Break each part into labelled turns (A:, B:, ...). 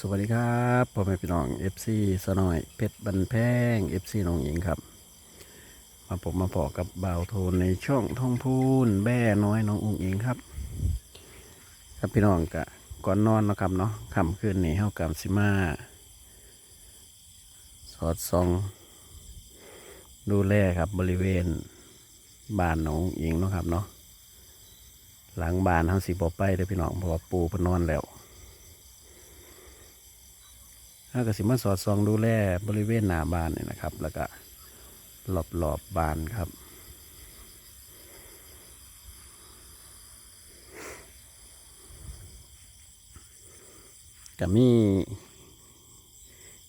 A: สวัสดีครับพ่อแม่พี่น้อง FC สนอยเพชรบันแพง FC น้องหญิงครับ มาผมมาพอกับบ่าวโทนในช่องท่องพูนแบ่น้อยน้องอุ้งอิงครับ ครับพี่น้องกะก่อนนอนนะครับเนาะค่ำคืนนี้เฮากำสิมาสอดส่อง ดูแลครับบริเวณบ้านน้องอิงเนาะครับเนาะหลังบ้านเฮาสิบ่ไปเด้อพี่น้องเพราะว่าปูพนนอนแล้ว ถ้าก็สิมาสอดส่องดูแลบริเวณหน้าบ้านเนี่ยนะครับ แล้วก็รอบๆบบ้านครับ ก็มี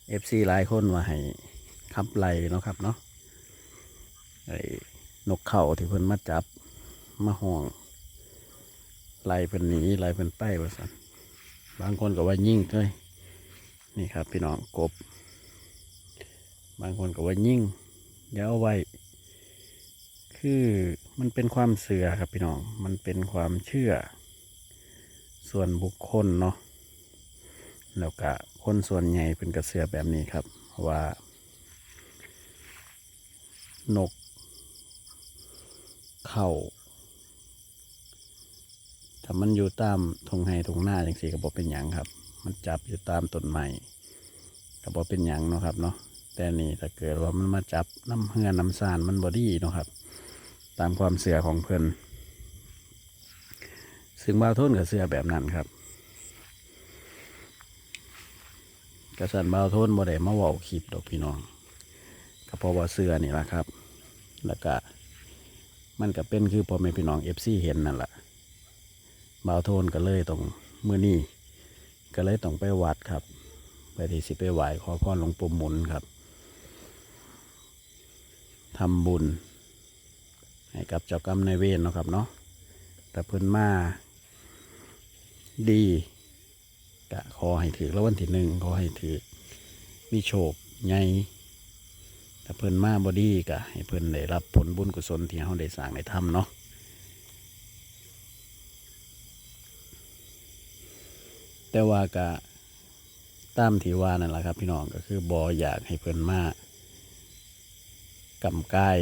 A: เอฟซีหลายคนมาให้ขับไล่เนาะครับเนาะไอ้นกเข่าที่เพิ่นมาจับมาห่วงไล่เพิ่นหนีไล่เพิ่นไปว่าสันบางคนก็ว่ายิ่งเลย นี่ครับพี่น้องกบ บางคนก็ว่ายิ่งอยาเอาไว้ คือมันเป็นความเสื่อครับพี่น้อง มันเป็นความเชื่อ ส่วนบุคคลเนาะ แล้วก็คนส่วนใหญ่เป็นกระเสือแบบนี้ครับว่า นก เข่าถ้ามันอยู่ตามทงไฮทงหน้าอย่างสี่ก็บอกเป็นอย่างครับ มันจับอยู่ตามต้นไม้ก็บอกเป็นอย่างเนาะครับเนาะแต่นี่ถ้าเกิดว่ามันมาจับน้ำเฮือน้ำซานมันบอดี้นาะครับ ตามความเสือของเพิ่นซึ่งบาวโทนกับเสือแบบนั้นครับกระสันบาวโทนบ่ได้มาว่าคลิปดอกพี่น้องก็เพราะว่าเสือนี่แหละครับ แล้วก็มันก็เป็นคือพ่อแม่พี่น้องเอฟซีเห็นนั่นแหละบาวโทนก็เลยต้องมือนี้ ก็เลยต้องไปวัดครับ ไปที่สิไปไหว้ขอพรหลวงปู่หมุนครับทำบุญ ให้กับเจ้ากรรมนายเวรเนาะครับเนาะแต่เพิ่นมาดีกะขอให้ถือแล้ววันที่หนึ่งขอให้ถือมีโชคใหญ่แต่เพิ่นมาบอดีกะให้เพิ่นได้รับผลบุญกุศลที่เขาได้สร้างได้ทำเนาะ แต่ว่ากะตามที่ว่านั่นแหละครับ พี่น้องก็คือบออยากให้เพิ่นมากำกาย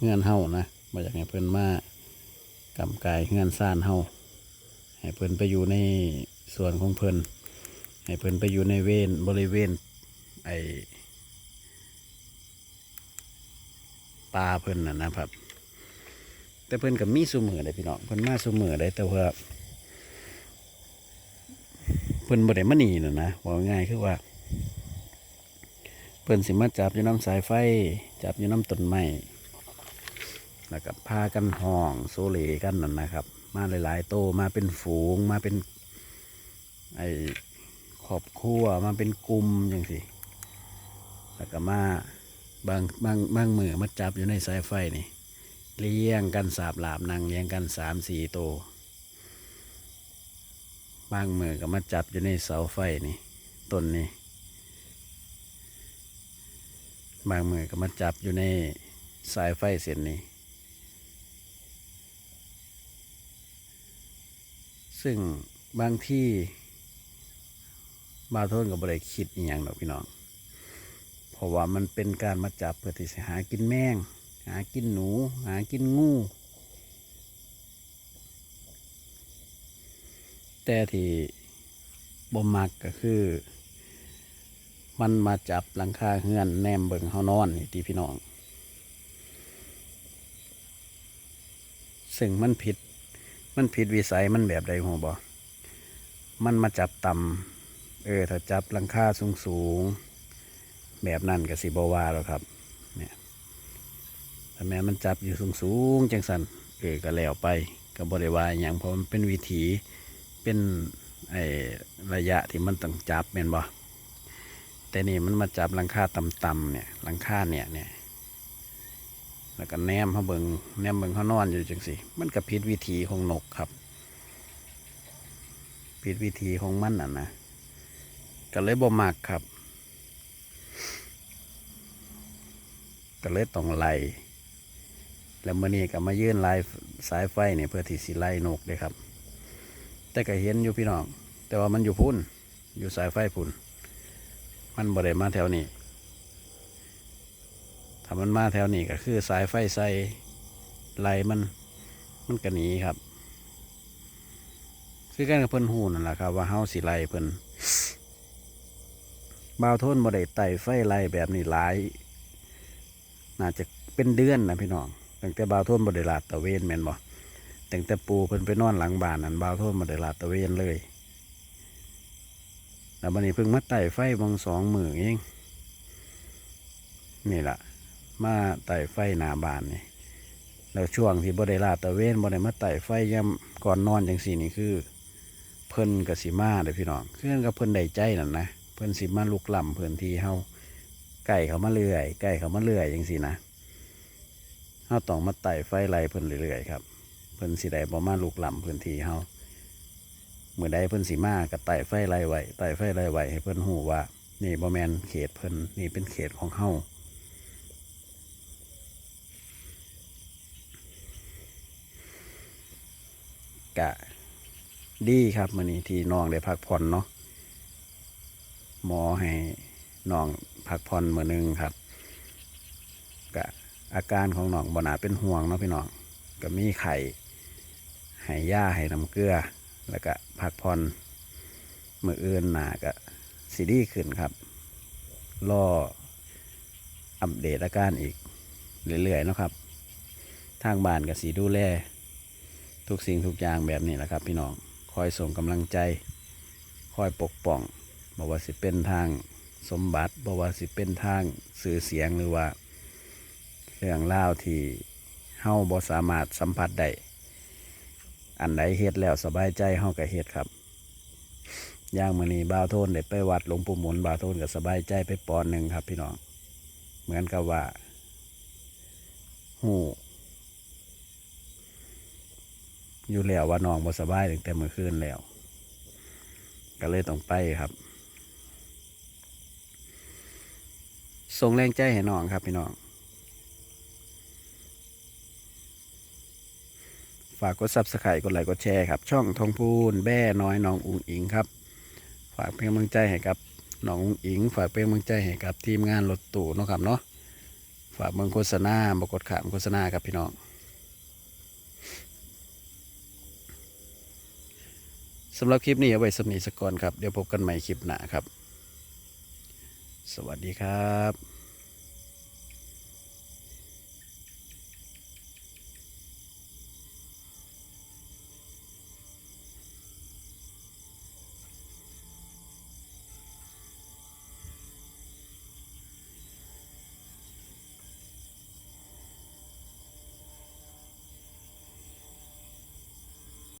A: เงื่อนเฮานะบออยากให้เพิ่นมากำกายเงื่อนซ่านเฮาให้เพิ่นไปอยู่ในส่วนของเพิ่นให้เพิ่นไปอยู่ในเวนบริเวณไอป่าเพิ่นน่ะนะครับ แต่เพิ่นกับมีสุมือเลยพี่น้องเพิ่นมาสุมือได้แต่ว่า เพิ่นบ่ได้มาหนีน่ะนะว่าง่ายคือว่า เพิ่นสิมาจับอยู่น้ำสายไฟ จับอยู่น้ำต้นไม้แล้วก็พากันห้องโซเลกันนั่นนะครับ มาหลายๆ โตมาเป็นฝูงมาเป็น ไอครอบครัวมาเป็นกลุ่มอย่างสิแล้วก็มาบางบางบางมือมาจับอยู่ในสายไฟนี่เลี้ยงกันสาบหลาบนั่งเลี้ยงกันสามสี่โตว บางมือก็มาจับอยู่ในเสาไฟนี่ต้นนี้บางมือก็มาจับอยู่ในสายไฟเส้นนี้ ซึ่งบางที่บาโทนกับบริคิดอหย่างดอกพี่น้อง เพราะว่ามันเป็นการมาจับเพื่อที่จะหากินแมง หากินหนู หากินงู แต่ที่บ่มักก็คือ มันมาจับหลังคาเฮือนแนมเบิงเฮานอนนี่ที่พี่น้อง ซึ่งมันผิด มันผิดวิสัยมันแบบใดหัวบ่มันมาจับต่ำเออถ้าจับหลังคาสูงสูงแบบนั้นก็สิบว่าแล้วครับเนี่ยแต่แม้มันจับอยู่สูงสูงๆจังสันเออก็แล้วไปก็บริวารอย่างเพราะมันเป็นวิถี เป็นไอระยะที่มันต้องจับแม่นบ่แต่นี่มันมาจับหลังคาต่ำๆเนี่ยหลังคาเนี่ยเนี่ยแล้วก็แนมเขาเบิงแนมเบิงเขานอนอยู่จังสิมันก็ผิดวิถีของนกครับผิดวิถีของมันอะนะก็เลยบ่มักครับ ก็เลยต้องไล่แล้วเมื่อนี้ก็มายื่นลายสายไฟเนี่ยเพื่อที่สิไล่นกเลยครับ แต่ก็เห็นอยู่พี่น้อง แต่ว่ามันอยู่พุ่น อยู่สายไฟพุ่น มันบ่ได้มาแถวนี้ ถ้ามันมาแถวนี้ก็คือสายไฟใส่ไหลมันมันก็หนีครับ คือกันกับเพิ่นหูนั่นแหละครับ ว่าเฮาสิไลเพิ่นบ่าวทนบ่ได้ไต่ไฟไลแบบนี้หลาย น่าจะเป็นเดือนนะพี่น้องตั้งแต่บ่าวทนบ่ได้ลาดตะเวนแม่นบ่ แตั้งแต่ปูเพิ่นไปนอนหลังบ้านนั่นบ่าวโทนบ่ได้ลาดตะเวนเลยแล้วบัดนี้เพิ่งมาไต่ไฟบางสองมือเองนี่ละมาไต่ไฟหน้าบ้านนี่แล้วช่วงที่บ่ได้ลาดตะเวนบ่ได้มาไต่ไฟย่ำก่อนนอนจังสี่นี่คือ เพิ่นกับสิมาเด้พี่น้องเพื่อนกับเพิ่นได้ใจนั่นนะเพิ่นสิมาลุกล้ำเพื้นที่เฮาไก่เขามาเรื่อยไก่เขามาเรื่อยจังซี่นะเฮาต้องมาไต่ไฟไล่เพิ่นเรื่อยๆครับ เพิ่นสิได้บ่มาลุกล้ำพื้นที่เฮาเมื่อใดเพิ่นสิมาก็ไต่ไฟไล่ไว้ไต่ไฟไล่ไว้ให้เพิ่นฮู้ว่า นี่บ่แม่นเขตเพิ่นนี่เป็นเขตของเฮากะดีครับมื่อนี้ที่น้องได้พักผ่อนเนาะหมอให้น้องพักผ่อนมือหนึงครับกะอาการของน้องบ่นาเป็นห่วงเนาะพี่น้องก็มีไข่ ให้ย่าให้น้ำเกลือ แล้วก็พักผ่อนมืออื่นหนาก็สีดีขึ้นครับ รออัปเดตอาการอีกเรื่อยๆนะครับ ทางบ้านก็สีดูแล ทุกสิ่งทุกอย่างแบบนี้แหละครับ พี่น้องคอยส่งกำลังใจ คอยปกป้องบอกว่าสิเป็นทางสมบัติบอกว่าสิเป็นทางสื่อเสียงหรือว่าเรื่องเล่าที่เฮาบ่สามารถสัมผัสได้ อันใดเฮ็ดแล้วสบายใจเฮาก็เฮ็ดครับย่างมื้อนี้บ่าวโทนได้ไปวัดหลวงปู่หมุนบ่าวโทนก็สบายใจไปปอนหนึ่งครับ พี่น้อง เหมือนกับว่าหูอยู่แล้วว่าน้องบ่สบายตั้งแต่เมื่อคืนแล้ว ก็เลยต้องไปครับส่งแรงใจให้น้องครับพี่น้อง ฝากกดซับสไครต์กดไลค์กดแชร์ครับ ช่องทองพูนแบ่น้อยน้องอุงอิงครับ ฝากเป็นกำลังใจให้กับน้องอุงอิง ฝากเป็นกำลังใจให้กับทีมงานรถตู้นะครับเนาะฝากเมืองโฆษณาบกดขามโฆษณาครับพี่น้อง สำหรับคลิปนี้เอาไว้สำนีสกก่อนครับ เดี๋ยวพบกันใหม่คลิปหน้าครับ สวัสดีครับ